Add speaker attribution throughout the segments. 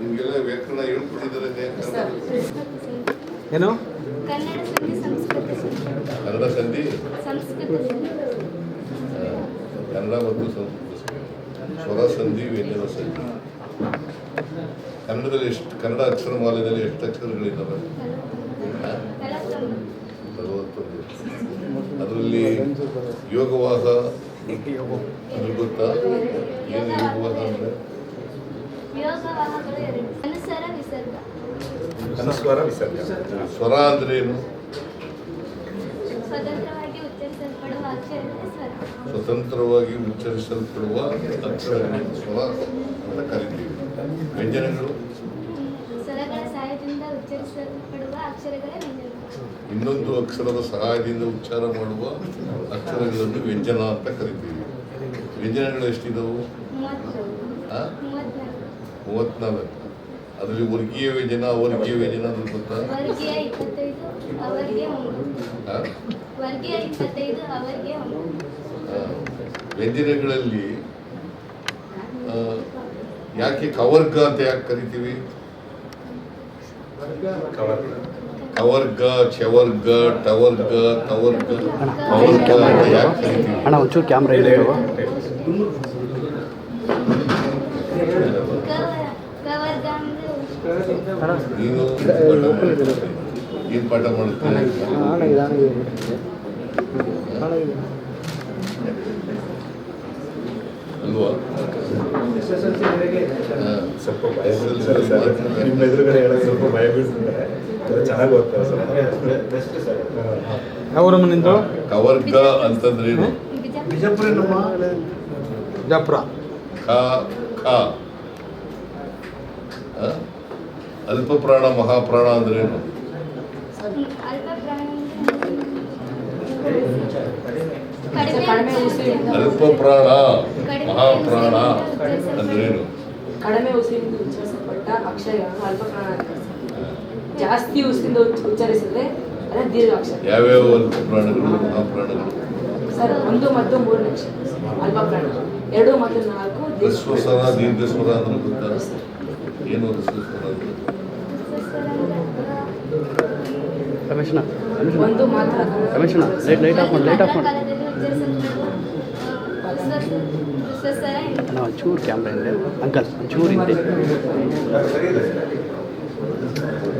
Speaker 1: ನಿಮಗೆಲ್ಲ ವ್ಯಾಕರಣ ಹೇಳ್ಕೊಟ್ಟಿದ್ದಾರೆ
Speaker 2: ಏನು?
Speaker 3: ಕನ್ನಡ ಸಂಧಿ ಸಂಸ್ಕೃತ ಸಂಧಿ.
Speaker 1: ಕನ್ನಡ ಮತ್ತು ಸಂಸ್ಕೃತ ಸ್ವರ ಸಂಧಿ ವ್ಯಂಜನ ಸಂಧಿ. ಕನ್ನಡದಲ್ಲಿ ಎಷ್ಟು ಕನ್ನಡ ಅಕ್ಷರಮಾಲೆಯಲ್ಲಿ ಎಷ್ಟು ಅಕ್ಷರಗಳಿದ್ದಾವೆ?
Speaker 3: ನಲವತ್ತೊಂದು.
Speaker 1: ಅದರಲ್ಲಿ ಯೋಗವಾದ ಗೊತ್ತಾ? ಏನು ಯೋಗವಾದ ಅಂದರೆ?
Speaker 3: ಯೋಗವಾಹಗಳು ಎರಡು ಅನುಸರ ವಿಸರ್ಗ.
Speaker 4: ಅನುಸ್ವಾರ ವಿಸರ್ಗ.
Speaker 1: ಸ್ವರ ಅಂದ್ರೆ ಏನು
Speaker 3: ಸ್ವತಂತ್ರವಾಗಿ ಉಚ್ಚರಿಸಲ್ಪಡುವ ಅಕ್ಷರಗಳೇ ಸ್ವರ.
Speaker 1: ಸ್ವತಂತ್ರವಾಗಿ ಉಚ್ಚರಿಸಲ್ಪಡುವ ಅಕ್ಷರಗಳನ್ನು ಸ್ವರ ಅಂತ ಕರಿತೀವಿ. ವ್ಯಂಜನಗಳು?
Speaker 3: ಸ್ವರಗಳ ಸಹಾಯದಿಂದ ಉಚ್ಚರಿಸಲ್ಪಡುವ ಅಕ್ಷರಗಳೇ ವ್ಯಂಜನ
Speaker 1: ಇನ್ನೊಂದು ಅಕ್ಷರದ ಸಹಾಯದಿಂದ ಉಚ್ಚಾರ ಮಾಡುವ ಅಕ್ಷರಗಳನ್ನು ವ್ಯಂಜನ ಅಂತ ಕರಿತೀವಿ. ವ್ಯಂಜನಗಳು ಎಷ್ಟಿದ್ದವು?
Speaker 3: ಮೂವತ್ನಾಲ್ಕು.
Speaker 1: ಅದರಲ್ಲಿ ವರ್ಗೀಯ ವ್ಯಂಜನ ಅವರ್ಗೀಯ ವ್ಯಂಜನ ಗೊತ್ತಾ? ಆ, ವ್ಯಂಜನಗಳಲ್ಲಿ ಆ, ಯಾಕೆ ಕವರ್ಗ ಅಂತ ಯಾಕೆ ಕರಿತೀವಿ? ಕವರ್ಗ ಚವರ್ಗ ಟವರ್ಗ ತವರ್ಗ ಕವರ್ಗ ಗ ಯಾಕೆ ಕರಿತೀವಿ
Speaker 2: ಅಣ್ಣ ಒಂಚೂರು ಕ್ಯಾಮ್ರಾ ಇದೆ
Speaker 1: ನೀನು ಏನು ಪಾಠ ಮಾಡುತ್ತೇನೆ ಅಲ್ವಾ.
Speaker 4: ಸ್ವಲ್ಪ ಭಯ ಬೀಳ್ತಾರೆ ಸರ್ ನಿಮ್ಮ ಎದುರುಗಡೆ ಹೇಳೋದು ಸ್ವಲ್ಪ ಭಯ ಬೀಳ್ತಿದ್ದಾರೆ ಅದು ಚೆನ್ನಾಗಿ ಓದ್ತಾರೆ ಸರ್
Speaker 2: ನಿಂದು?
Speaker 1: ಕವರ್ಗ ಅಂತಂದ್ರೇನು
Speaker 3: ಬಿಜಾಪುರ
Speaker 2: ಜಾಪುರ
Speaker 1: ಖ? ಅಲ್ಪ ಪ್ರಾಣ ಮಹಾಪ್ರಾಣ ಅಂದ್ರೇನು
Speaker 3: ಅಲ್ಪ ಪ್ರಾಣ ಅಂದ್ರೆ
Speaker 1: ಅಲ್ಪ ಪ್ರಾಣ ಮಹಾಪ್ರಾಣ ಅಂದ್ರೇನು
Speaker 5: ಕಡಿಮೆ ಉಸಿರಿಂದ ಉಚ್ಚರಿಸಲ್ಪಟ್ಟ ಅಂತಾರೆ ಸರ್. ಜಾಸ್ತಿ ಉಸಿರಿಂದ ಉಚ್ಚ- ಉಚ್ಚರಿಸಿದ್ರೆ ಅದೇ ದೀರ್ಘಾಕ್ಷರ.
Speaker 1: ಯಾವ್ಯಾವ ಅಲ್ಪ ಪ್ರಾಣಗಳು ಮಹಾಪ್ರಾಣಗಳು
Speaker 5: ಸರ್ ಒಂದು ಮತ್ತು ಮೂರನೇ ಅಕ್ಷರ ಅಲ್ಪಪ್ರಾಣ ಎರಡು ಮತ್ತು ನಾಲ್ಕು
Speaker 1: ಅಂದ್ರೆ ಗೊತ್ತಾ? ಏನು ಅಂದ್ರೆ
Speaker 5: ಒಂದು ಮಾತ್ರ
Speaker 2: ರಮೇಶಣ್ಣ ಲೈಟ್ ಲೈಟ್ ಆಫ್ ಮಾಡಿ ಲೈಟ್ ಆಫ್ ಮಾಡಿ. ಅಣ್ಣ ಒಂಚೂರು ಕ್ಯಾಮ್ರಾ ಇದೆ. ಅಂಕಲ್
Speaker 4: ಚೂರಿ ಇದೆ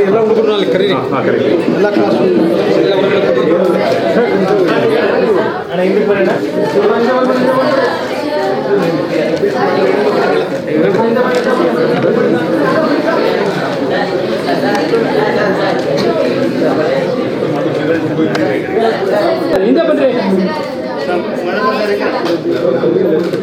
Speaker 1: ಎಲ್ಲ
Speaker 2: ಹುಡುಗರು ಅಲ್ಲಿ ಕರೀರಿ ಎಲ್ಲ ಕ್ಲಾಸ್ ಎಲ್ಲ
Speaker 5: இந்த ಬಂದ್ರೆ